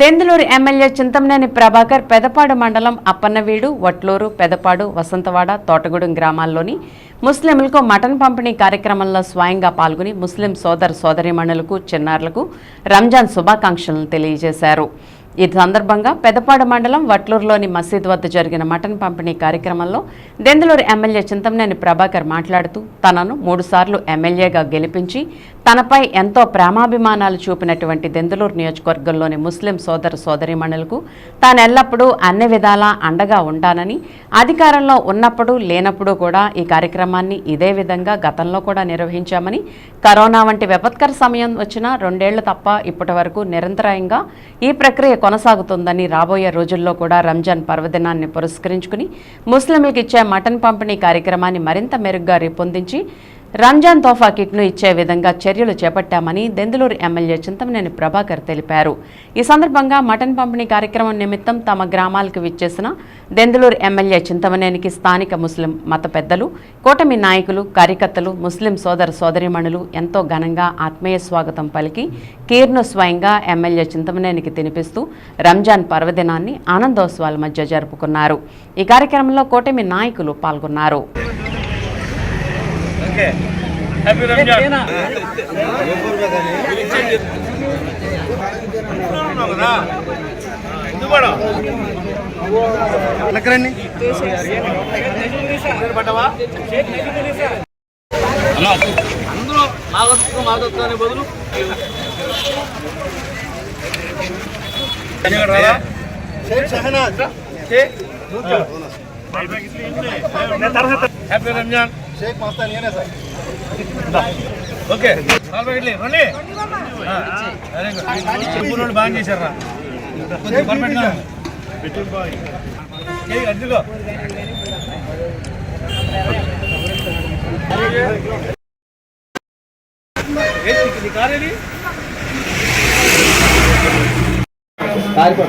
Denduluru MLA Chintamaneni Prabhakar Pedapadu మండలం అప్పన్నవీడు వట్లూరు పెదపాడు వసంతవాడ తోటగూడెం గ్రామాల్లోని ముస్లింలకు మటన్ పంపిణీ కార్యక్రమంలో స్వయంగా పాల్గొని ముస్లిం సోదర సోదరిమణులకు చిన్నారులకు రంజాన్ శుభాకాంక్షలను తెలియజేశారు. ఈ సందర్భంగా పెదపాడు మండలం వట్లూరులోని మసీద్ వద్ద జరిగిన మటన్ పంపిణీ కార్యక్రమంలో దెందులూరు ఎమ్మెల్యే చింతమనేని ప్రభాకర్ మాట్లాడుతూ తనను మూడుసార్లు ఎమ్మెల్యేగా గెలిపించి తనపై ఎంతో ప్రేమాభిమానాలు చూపినటువంటి దెందులూరు నియోజకవర్గంలోని ముస్లిం సోదర సోదరిమణులకు తాను ఎల్లప్పుడూ అన్ని విధాలా అండగా ఉంటానని అధికారంలో ఉన్నప్పుడు లేనప్పుడు కూడా ఈ కార్యక్రమాన్ని ఇదే విధంగా గతంలో కూడా నిర్వహించామని కరోనా వంటి విపత్కర సమయం వచ్చినా రెండేళ్ళు తప్ప ఇప్పటి వరకు నిరంతరాయంగా ఈ ప్రక్రియ కొనసాగుతుందని రాబోయే రోజుల్లో కూడా రంజాన్ పర్వదినాన్ని పురస్కరించుకుని ముస్లింలకు ఇచ్చే మటన్ పంపిణీ కార్యక్రమాన్ని మరింత మెరుగ్గా రూపొందించి రంజాన్ తోఫా కిట్ను ఇచ్చే విధంగా చర్యలు చేపట్టామని దెందులూరు ఎమ్మెల్యే చింతమనేని ప్రభాకర్ తెలిపారు. ఈ సందర్భంగా మటన్ పంపిణీ కార్యక్రమం నిమిత్తం తమ గ్రామాలకు విచ్చేసిన దెందులూరు ఎమ్మెల్యే చింతమనేనికి స్థానిక ముస్లిం మత పెద్దలు కూటమి నాయకులు కార్యకర్తలు ముస్లిం సోదర సోదరిమణులు ఎంతో ఘనంగా ఆత్మీయ స్వాగతం పలికి కీర్ను స్వయంగా ఎమ్మెల్యే చింతమనేనికి తినిపిస్తూ రంజాన్ పర్వదినాన్ని ఆనందోత్సవాల మధ్య జరుపుకున్నారు. ఈ కార్యక్రమంలో కూటమి నాయకులు పాల్గొన్నారు. Okay. హ్యాపీ రంజాన్ అందరూ నాగొచ్చు నాగొచ్చు అనే బదులు. హ్యాపీ రంజాన్ షేక్ మస్తాన్ నేనే సార్. ఓకే. నలభై ఇడ్లీ రండి. Very good. వాళ్ళు బాగా చేశారా కొంచెం పర్ఫెక్ట్గా అడ్డుకో ఏంటి, కారు ఏది? వేసుకో,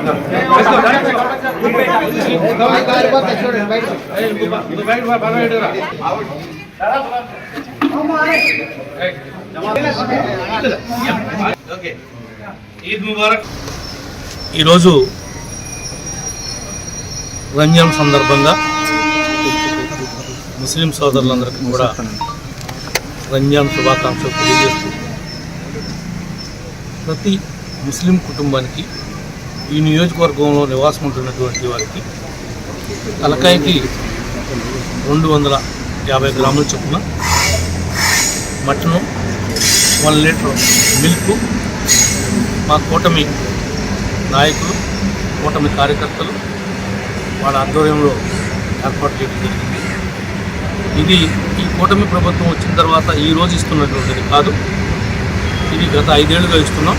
ఈరోజు రంజాన్ సందర్భంగా ముస్లిం సోదరులందరికీ కూడా రంజాన్ శుభాకాంక్షలు తెలియజేస్తూ ప్రతి ముస్లిం కుటుంబానికి ఈ నియోజకవర్గంలో నివాసం ఉంటున్నటువంటి వారికి తలకాయకి రెండు వందల యాభై గ్రాముల చొప్పున మటను వన్ లీటర్ మిల్క్ మా కూటమి నాయకులు కూటమి కార్యకర్తలు వాళ్ళ ఆధ్వర్యంలో ఏర్పాటు చేయడం జరిగింది. ఇది ఈ కూటమి ప్రభుత్వం వచ్చిన తర్వాత ఈ రోజు ఇస్తున్నటువంటిది కాదు. ఇది గత ఐదేళ్ళుగా ఇస్తున్నాం.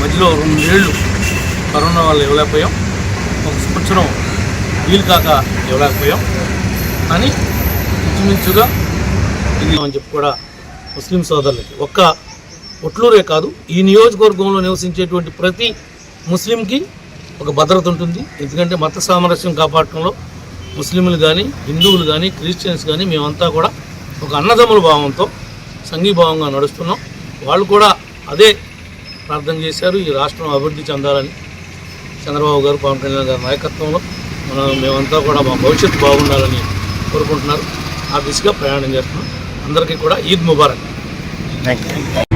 మధ్యలో రెండేళ్ళు కరోనా వల్ల ఇవ్వలేకపోయాం. ఒక సంవత్సరం వీలు కాక ఇవ్వలేకపోయాం. కానీ ఇంచుమించుగా అని చెప్పి కూడా ముస్లిం సోదరులకి. ఒక్క ఒట్లూరే కాదు ఈ నియోజకవర్గంలో నివసించేటువంటి ప్రతి ముస్లింకి ఒక భద్రత ఉంటుంది. ఎందుకంటే మత సామరస్యం కాపాడటంలో ముస్లింలు కానీ హిందువులు కానీ క్రిస్టియన్స్ కానీ మేమంతా కూడా ఒక అన్నదమ్ముల భావంతో సంఘీభావంగా నడుస్తున్నాం. వాళ్ళు కూడా అదే ప్రార్థన చేశారు. ఈ రాష్ట్రం అభివృద్ధి చెందాలని చంద్రబాబు గారు పవన్ కళ్యాణ్ గారి నాయకత్వంలో మనం మేమంతా కూడా మా భవిష్యత్తు బాగుండాలని కోరుకుంటున్నారు. ఆ దిశగా ప్రయాణం చేస్తున్నాం. అందరికీ కూడా ఈద్ ముబారక్. Thank you